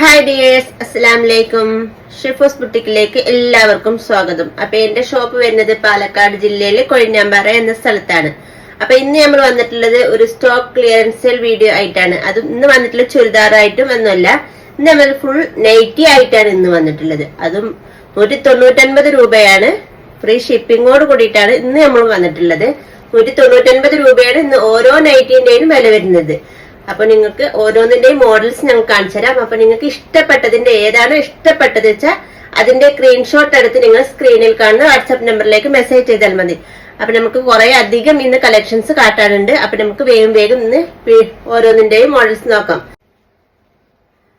Hi dears അസ്സലാം വലൈക്കും ഷിഫോസ് ബുട്ടിക്കിലേക്ക് എല്ലാവർക്കും സ്വാഗതം. അപ്പൊ എന്റെ ഷോപ്പ് വരുന്നത് പാലക്കാട് ജില്ലയിലെ കൊഴിഞ്ഞാമ്പാറ എന്ന സ്ഥലത്താണ്. അപ്പൊ ഇന്ന് നമ്മൾ വന്നിട്ടുള്ളത് ഒരു സ്റ്റോക്ക് ക്ലിയറൻസ് വീഡിയോ ആയിട്ടാണ്. അത് ഇന്ന് വന്നിട്ടുള്ള ചുരിദാറായിട്ടും ഒന്നുമല്ല. ഇന്ന് നമ്മൾ ഫുൾ നൈറ്റി ആയിട്ടാണ് ഇന്ന് വന്നിട്ടുള്ളത്. അതും നൂറ്റി തൊണ്ണൂറ്റൊൻപത് രൂപയാണ്. ഫ്രീ ഷിപ്പിങ്ങോട് കൂടിയിട്ടാണ് ഇന്ന് നമ്മൾ വന്നിട്ടുള്ളത്. നൂറ്റി തൊണ്ണൂറ്റൊൻപത് രൂപയാണ് ഇന്ന് ഓരോ നൈറ്റിന്റെയും വില വരുന്നത്. അപ്പൊ നിങ്ങൾക്ക് ഓരോന്നിന്റെയും മോഡൽസ് ഞങ്ങൾ കാണിച്ചു തരാം. അപ്പൊ നിങ്ങൾക്ക് ഇഷ്ടപ്പെട്ടതിന്റെ ഏതാണോ ഇഷ്ടപ്പെട്ടത് വെച്ചാൽ അതിന്റെ സ്ക്രീൻഷോട്ട് എടുത്ത് നിങ്ങൾ സ്ക്രീനിൽ കാണുന്ന വാട്സാപ്പ് നമ്പറിലേക്ക് മെസ്സേജ് ചെയ്താൽ മതി. അപ്പൊ നമുക്ക് കുറെ അധികം ഇന്ന് കളക്ഷൻസ് കാട്ടാനുണ്ട്. അപ്പൊ നമുക്ക് വേഗം വേഗം ഇന്ന് ഓരോന്നിന്റെയും മോഡൽസ് നോക്കാം.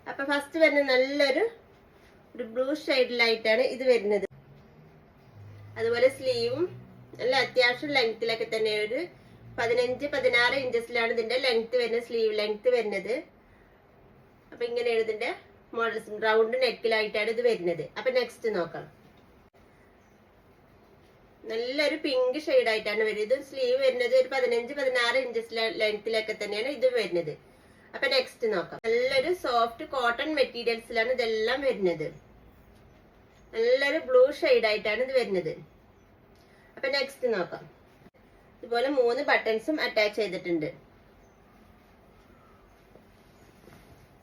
അപ്പൊ ഫസ്റ്റ് വരുന്ന നല്ലൊരു ഒരു ബ്ലൂ ഷെയ്ഡിലായിട്ടാണ് ഇത് വരുന്നത്. അതുപോലെ സ്ലീവും നല്ല അത്യാവശ്യം ലെങ്ത്തിലൊക്കെ തന്നെ ഒരു പതിനഞ്ച് പതിനാറ് ഇഞ്ചസിലാണ് ഇതിന്റെ ലെങ്ത് വരുന്നത് സ്ലീവ് ലെങ്ത് വരുന്നത്. അപ്പൊ ഇങ്ങനെയാണ് ഇതിന്റെ മോഡൽസ് റൗണ്ട് നെക്കിലായിട്ടാണ് ഇത് വരുന്നത്. അപ്പൊ നെക്സ്റ്റ് നോക്കാം. നല്ലൊരു പിങ്ക് ആയിട്ടാണ് വരുന്നത്. ഇത് സ്ലീവ് വരുന്നത് ഒരു പതിനഞ്ച് പതിനാറ് ഇഞ്ചസ് ലെങ്ത്തിലൊക്കെ തന്നെയാണ് ഇത് വരുന്നത്. അപ്പൊ നെക്സ്റ്റ് നോക്കാം. നല്ലൊരു സോഫ്റ്റ് കോട്ടൺ മെറ്റീരിയൽസിലാണ് ഇതെല്ലാം വരുന്നത്. നല്ലൊരു ബ്ലൂ ആയിട്ടാണ് ഇത് വരുന്നത്. അപ്പൊ നെക്സ്റ്റ് നോക്കാം. ഇതുപോലെ മൂന്ന് ബട്ടൺസും അറ്റാച്ച് ചെയ്തിട്ടുണ്ട്.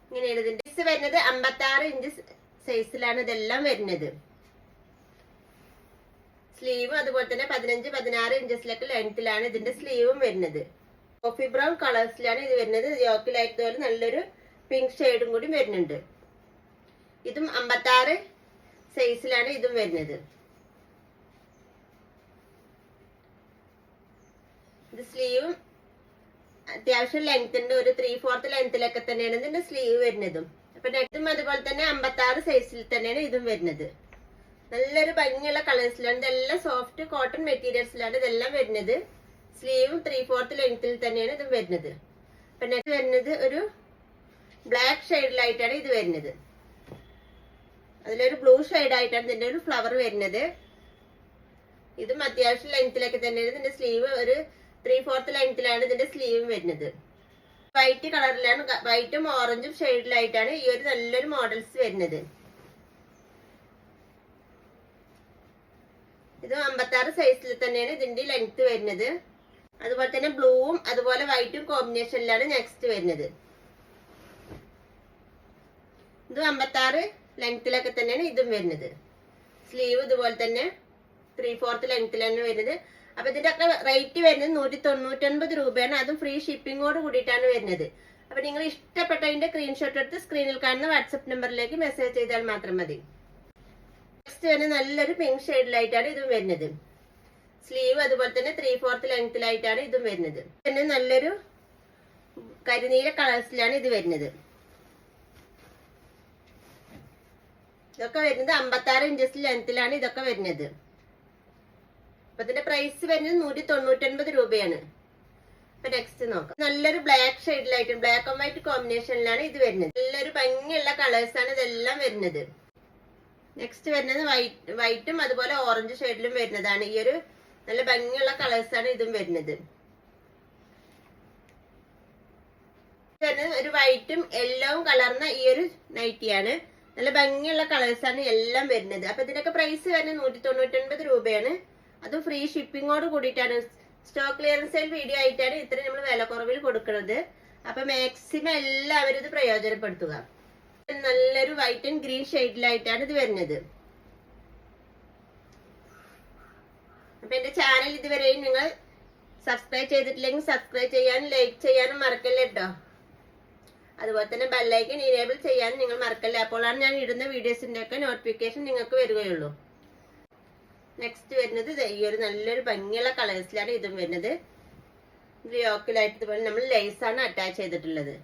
ഇങ്ങനെയാണ് ഇതിന്റെ ഇത് വരുന്നത്. അമ്പത്തി ആറ് ഇഞ്ച് സൈസിലാണ് ഇതെല്ലാം വരുന്നത്. സ്ലീവ് അതുപോലെ തന്നെ പതിനഞ്ച് പതിനാറ് ഇഞ്ചസിലൊക്കെ ലെങ്ത്തിലാണ് ഇതിന്റെ സ്ലീവും വരുന്നത്. കോഫി ബ്രൗൺ കളേഴ്സിലാണ് ഇത് വരുന്നത്. യോക്കിലായതുപോലെ നല്ലൊരു പിങ്ക് ഷെയ്ഡും കൂടി വരുന്നുണ്ട്. ഇതും അമ്പത്തി ആറ് സൈസിലാണ് ഇതും വരുന്നത്. ഇത് സ്ലീവും അത്യാവശ്യം ലെങ്ത്തിന്റെ ഒരു ത്രീ ഫോർത്ത് ലെങ്ത്തിലൊക്കെ തന്നെയാണ് ഇതിന്റെ സ്ലീവ് വരുന്നതും. അപ്പൊ നെറ്റും അതുപോലെ തന്നെ അമ്പത്തി ആറ് സൈസിൽ തന്നെയാണ് ഇതും വരുന്നത്. നല്ലൊരു ഭംഗിയുള്ള കളേഴ്സിലാണ് ഇതെല്ലാം സോഫ്റ്റ് കോട്ടൺ മെറ്റീരിയൽസിലാണ് ഇതെല്ലാം വരുന്നത്. സ്ലീവും ത്രീ ഫോർത്ത് ലെങ്ത്തിൽ തന്നെയാണ് ഇതും വരുന്നത്. അപ്പൊ നെക്സ്റ്റ് വരുന്നത് ഒരു ബ്ലാക്ക് ഷെയ്ഡിലായിട്ടാണ് ഇത് വരുന്നത്. അതിലൊരു ബ്ലൂ ഷെയ്ഡായിട്ടാണ് ഇതിന്റെ ഒരു ഫ്ലവർ വരുന്നത്. ഇതും അത്യാവശ്യം ലെങ്ത്തിലൊക്കെ തന്നെയാണ് ഇതിന്റെ സ്ലീവ് ഒരു ത്രീ ഫോർത്ത് ലെങ്ത്തിലാണ് ഇതിന്റെ സ്ലീവ് വരുന്നത്. വൈറ്റ് കളറിലാണ് വൈറ്റും ഓറഞ്ചും ഷെയ്ഡിലായിട്ടാണ് ഈ ഒരു നല്ലൊരു മോഡൽസ് വരുന്നത്. ഇത് അമ്പത്താറ് സൈസിൽ തന്നെയാണ് ഇതിന്റെ ലെങ്ത് വരുന്നത്. അതുപോലെ തന്നെ ബ്ലൂവും അതുപോലെ വൈറ്റും കോമ്പിനേഷനിലാണ് നെക്സ്റ്റ് വരുന്നത്. ഇത് അമ്പത്താറ് ലെങ്ത്തിലൊക്കെ തന്നെയാണ് ഇതും വരുന്നത്. സ്ലീവ് ഇതുപോലെ തന്നെ ത്രീ ഫോർത്ത് ലെങ്ത്തിലാണ് വരുന്നത്. അപ്പൊ ഇതിന്റെ ഒക്കെ റേറ്റ് വരുന്നത് നൂറ്റി തൊണ്ണൂറ്റൊൻപത് രൂപയാണ്. അതും ഫ്രീ ഷിപ്പിങ്ങോട് കൂടിയിട്ടാണ് വരുന്നത്. അപ്പൊ നിങ്ങൾ ഇഷ്ടപ്പെട്ടതിന്റെ സ്ക്രീൻഷോട്ട് എടുത്ത് സ്ക്രീനിൽ കാണുന്ന വാട്സപ്പ് നമ്പറിലേക്ക് മെസ്സേജ് ചെയ്താൽ മാത്രം മതി. നെക്സ്റ്റ് വരുന്നത് നല്ലൊരു പിങ്ക് ഷെയ്ഡിലായിട്ടാണ് ഇതും വരുന്നത്. സ്ലീവ് അതുപോലെ തന്നെ ത്രീ ഫോർത്ത് ലെങ്ത്തിലായിട്ടാണ് ഇതും വരുന്നത്. പിന്നെ നല്ലൊരു കരിനീല കളേഴ്സിലാണ് ഇത് വരുന്നത്. ഇതൊക്കെ വരുന്നത് അമ്പത്തി ആറ് ഇഞ്ചസ് ലെങ്ത്തിലാണ് ഇതൊക്കെ വരുന്നത്. അപ്പൊ ഇതിന്റെ പ്രൈസ് വരുന്നത് നൂറ്റി തൊണ്ണൂറ്റൊൻപത് രൂപയാണ്. അപ്പൊ നെക്സ്റ്റ് നോക്കാം. നല്ലൊരു ബ്ലാക്ക് ഷെയ്ഡിലായിട്ട് ബ്ലാക്ക് ആൻഡ് വൈറ്റ് കോമ്പിനേഷനിലാണ് ഇത് വരുന്നത്. നല്ലൊരു ഭംഗിയുള്ള കളേഴ്സ് ആണ് ഇതെല്ലാം വരുന്നത്. നെക്സ്റ്റ് വരുന്നത് വൈറ്റ് വൈറ്റും അതുപോലെ ഓറഞ്ച് ഷെയ്ഡിലും വരുന്നതാണ്. ഈ ഒരു നല്ല ഭംഗിയുള്ള കളേഴ്സ് ആണ് ഇതും വരുന്നത്. ഒരു വൈറ്റും യെല്ലോവും കലർന്ന ഈ ഒരു നൈറ്റിയാണ് നല്ല ഭംഗിയുള്ള കളേഴ്സ് ആണ് എല്ലാം വരുന്നത്. അപ്പൊ ഇതിനൊക്കെ പ്രൈസ് വരുന്നത് നൂറ്റി തൊണ്ണൂറ്റൊൻപത് രൂപയാണ്. അത് ഫ്രീ ഷിപ്പിങ്ങോട് കൂടിയിട്ടാണ്. സ്റ്റോക്ക് ക്ലിയറൻസ് സെയിൽ വീഡിയോ ആയിട്ടാണ് ഇത്ര നമ്മൾ വില കുറവിൽ കൊടുക്കുന്നത് അപ്പൊ മാക്സിമം എല്ലാവരും ഇത് പ്രയോജനപ്പെടുത്തുക. നല്ലൊരു വൈറ്റ് ആൻഡ് ഗ്രീൻ ഷെയ്ഡിലായിട്ടാണ് ഇത് വരുന്നത്. അപ്പൊ എന്റെ ചാനൽ ഇതുവരെയും നിങ്ങൾ സബ്സ്ക്രൈബ് ചെയ്തിട്ടില്ലെങ്കിൽ സബ്സ്ക്രൈബ് ചെയ്യാനും ലൈക്ക് ചെയ്യാനും മറക്കല്ലേ കേട്ടോ അതുപോലെ തന്നെ ബെല്ലൈക്കൻ ഇനേബിൾ ചെയ്യാനും നിങ്ങൾ മറക്കല്ലേ. അപ്പോഴാണ് ഞാൻ ഇടുന്ന വീഡിയോസിന്റെ ഒക്കെ നോട്ടിഫിക്കേഷൻ നിങ്ങൾക്ക് വരികയുള്ളൂ. നെക്സ്റ്റ് വരുന്നത് ഈ ഒരു നല്ലൊരു ഭംഗിയുള്ള കളേഴ്സിലാണ് ഇതും വരുന്നത്. യോക്കിലായിട്ട് ഇതുപോലെ നമ്മൾ ലേസ് ആണ് അറ്റാച്ച് ചെയ്തിട്ടുള്ളത്.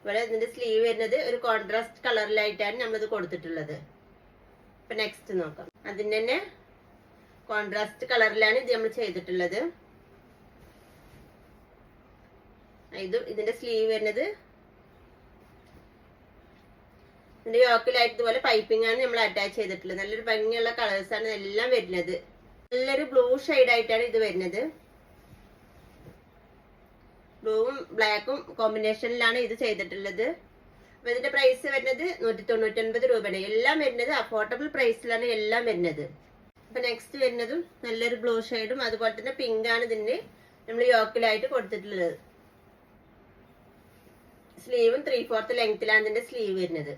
ഇവിടെ ഇതിന്റെ സ്ലീവ് വരുന്നത് ഒരു കോൺട്രാസ്റ്റ് കളറിലായിട്ടാണ് നമ്മളിത് കൊടുത്തിട്ടുള്ളത്. ഇപ്പൊ നെക്സ്റ്റ് നോക്കാം. അതിന് തന്നെ കോൺട്രാസ്റ്റ് കളറിലാണ് ഇത് നമ്മൾ ചെയ്തിട്ടുള്ളത്. ഇതും ഇതിന്റെ സ്ലീവ് വരുന്നത് ഇതിന്റെ യോക്കിലായിട്ട് ഇതുപോലെ പൈപ്പിംഗ് ആണ് നമ്മൾ അറ്റാച്ച് ചെയ്തിട്ടുള്ളത്. നല്ലൊരു ഭംഗിയുള്ള കളേഴ്സ് ആണ് എല്ലാം വരുന്നത്. നല്ലൊരു ബ്ലൂ ഷെയ്ഡ് ആയിട്ടാണ് ഇത് വരുന്നത്. ബ്ലൂവും ബ്ലാക്കും കോമ്പിനേഷനിലാണ് ഇത് ചെയ്തിട്ടുള്ളത്. അപ്പൊ ഇതിന്റെ പ്രൈസ് വരുന്നത് നൂറ്റി തൊണ്ണൂറ്റി ഒൻപത് രൂപയാണ്. എല്ലാം വരുന്നത് അഫോർഡബിൾ പ്രൈസിലാണ് എല്ലാം വരുന്നത്. അപ്പൊ നെക്സ്റ്റ് വരുന്നതും നല്ലൊരു ബ്ലൂ ഷെയ്ഡും അതുപോലെ തന്നെ പിങ്ക് ആണ് ഇതിന് നമ്മൾ യോക്കിലായിട്ട് കൊടുത്തിട്ടുള്ളത്. സ്ലീവും ത്രീ ഫോർത്ത് ലെങ്ത്തിലാണ് ഇതിന്റെ സ്ലീവ് വരുന്നത്.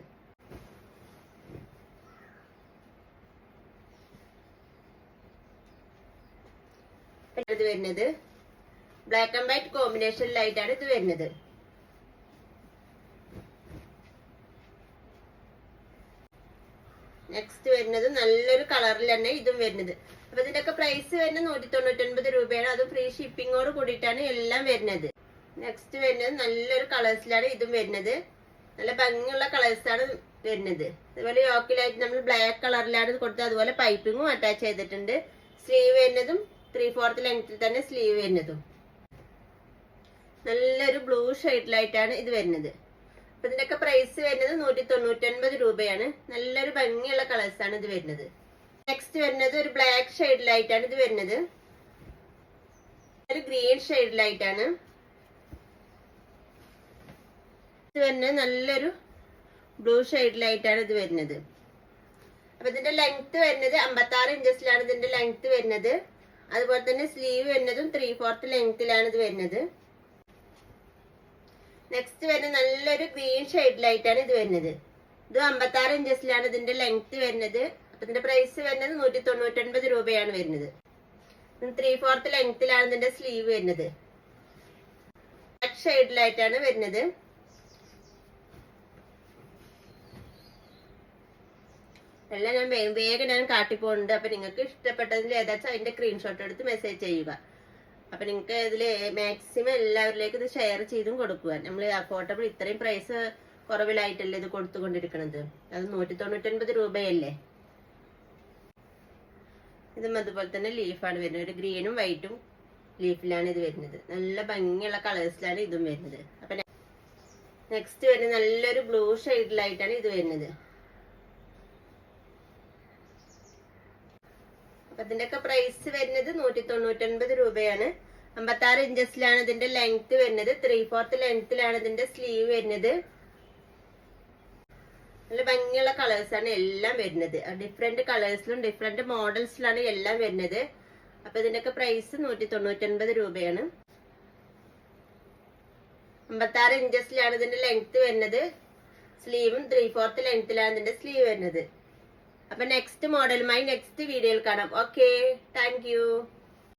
ഇത് വരുന്നത്. ബ്ലാക്ക് ആൻഡ് വൈറ്റ് കോമ്പിനേഷനിലായിട്ടാണ് ഇത് വരുന്നത്. നെക്സ്റ്റ് വരുന്നത് നല്ലൊരു കളറിൽ തന്നെ ഇതും വരുന്നത്. അപ്പൊ ഇതിന്റെയൊക്കെ പ്രൈസ് വരുന്നത് നൂറ്റി തൊണ്ണൂറ്റി ഒൻപത് രൂപയാണ്. അതും ഫ്രീ ഷിപ്പിങ്ങോട് കൂടിയിട്ടാണ് എല്ലാം വരുന്നത്. നെക്സ്റ്റ് വരുന്നത് നല്ലൊരു കളേഴ്സിലാണ് ഇതും വരുന്നത്. നല്ല ഭംഗിയുള്ള കളേഴ്സാണ് വരുന്നത്. അതുപോലെ യോക്കിലായിട്ട് നമ്മൾ ബ്ലാക്ക് കളറിലാണ് കൊടുത്തത്. അതുപോലെ പൈപ്പിങ്ങും അറ്റാച്ച് ചെയ്തിട്ടുണ്ട്. സ്ലീവ് വരുന്നതും ത്രീ ഫോർത്ത് ലെങ്ത്തിൽ തന്നെ സ്ലീവ് വരുന്നതും. നല്ലൊരു ബ്ലൂ ഷെയ്ഡിലായിട്ടാണ് ഇത് വരുന്നത്. അപ്പൊ ഇതിന്റെയൊക്കെ പ്രൈസ് വരുന്നത് നൂറ്റി തൊണ്ണൂറ്റൊൻപത് രൂപയാണ്. നല്ലൊരു ഭംഗിയുള്ള കളേഴ്സ് ആണ് ഇത് വരുന്നത്. നെക്സ്റ്റ് വരുന്നത് ഒരു ബ്ലാക്ക് ഷെയ്ഡിലായിട്ടാണ് ഇത് വരുന്നത്. ഒരു ഗ്രീൻ ഷെയ്ഡിലായിട്ടാണ് ഇത് വരുന്നത് നല്ലൊരു ബ്ലൂ ഷെയ്ഡിലായിട്ടാണ് ഇത് വരുന്നത്. അപ്പൊ ഇതിന്റെ ലെങ്ത് വരുന്നത് അമ്പത്തി ആറ് ഇഞ്ചസിലാണ് ഇതിന്റെ ലെങ്ത് വരുന്നത്. അതുപോലെ തന്നെ സ്ലീവ് വരുന്നതും ത്രീ ഫോർത്ത് ലെങ്ത്തിലാണ് ഇത് വരുന്നത്. നെക്സ്റ്റ് വരുന്ന നല്ലൊരു ഗ്രീൻ ഷെയ്ഡിലായിട്ടാണ് ഇത് വരുന്നത്. ഇത് അമ്പത്തി ആറ് ഇഞ്ചസിലാണ് ഇതിന്റെ ലെങ്ത് വരുന്നത്. അപ്പൊ ഇതിന്റെ പ്രൈസ് വരുന്നത് നൂറ്റി തൊണ്ണൂറ്റൊൻപത് രൂപയാണ് വരുന്നത്. ത്രീ ഫോർത്ത് ലെങ്ത്തിലാണ് ഇതിന്റെ സ്ലീവ് വരുന്നത്. ഷെയ്ഡിലായിട്ടാണ് വരുന്നത്. എല്ലാം ഞാൻ വേഗം വേഗം ഞാൻ കാട്ടിപ്പോണ്ട് അപ്പൊ നിങ്ങൾക്ക് ഇഷ്ടപ്പെട്ടതിൽ ഏതാച്ചാൽ അതിന്റെ സ്ക്രീൻഷോട്ട് എടുത്ത് മെസ്സേജ് ചെയ്യുക. അപ്പൊ നിങ്ങൾക്ക് ഇതിൽ മാക്സിമം എല്ലാവരിലേക്കും ഇത് ഷെയർ ചെയ്തും കൊടുക്കുക. നമ്മൾ അഫോർഡബിൾ ഇത്രയും പ്രൈസ് കുറവിലായിട്ടല്ലേ ഇത് കൊടുത്തുകൊണ്ടിരിക്കണത്? അത് നൂറ്റി തൊണ്ണൂറ്റൊൻപത് രൂപയല്ലേ? ഇതും അതുപോലെ തന്നെ ലീഫാണ് വരുന്നത്. ഒരു ഗ്രീനും വൈറ്റും ലീഫിലാണ് ഇത് വരുന്നത്. നല്ല ഭംഗിയുള്ള കളേഴ്സിലാണ് ഇതും വരുന്നത്. അപ്പൊ നെക്സ്റ്റ് വരുന്നത് നല്ലൊരു ബ്ലൂ ഷെയ്ഡിലായിട്ടാണ് ഇത് വരുന്നത്. അപ്പൊ ഇതിന്റെയൊക്കെ പ്രൈസ് വരുന്നത് നൂറ്റി തൊണ്ണൂറ്റൊൻപത് രൂപയാണ്. അമ്പത്തി ആറ് ഇഞ്ചസിലാണ് ഇതിന്റെ ലെങ്ത് വരുന്നത്. ത്രീ ഫോർത്ത് ലെങ്ത്തിലാണ് ഇതിന്റെ സ്ലീവ് വരുന്നത്. നല്ല ഭംഗിയുള്ള കളേഴ്സ് ആണ് എല്ലാം വരുന്നത്. ഡിഫറെന്റ് കളേഴ്സിലും ഡിഫറെന്റ് മോഡൽസിലാണ് എല്ലാം വരുന്നത്. അപ്പൊ ഇതിന്റെയൊക്കെ പ്രൈസ് നൂറ്റി തൊണ്ണൂറ്റൊൻപത് രൂപയാണ്. അമ്പത്തി ആറ് ഇഞ്ചസിലാണ് ഇതിന്റെ ലെങ്ത് വരുന്നത്. സ്ലീവും ത്രീ ഫോർത്ത് ലെങ്ത്തിലാണ് ഇതിന്റെ സ്ലീവ് വരുന്നത്. അപ്പൊ നെക്സ്റ്റ് മോഡലുമായി നെക്സ്റ്റ് വീഡിയോയിൽ കാണാം. Okay thank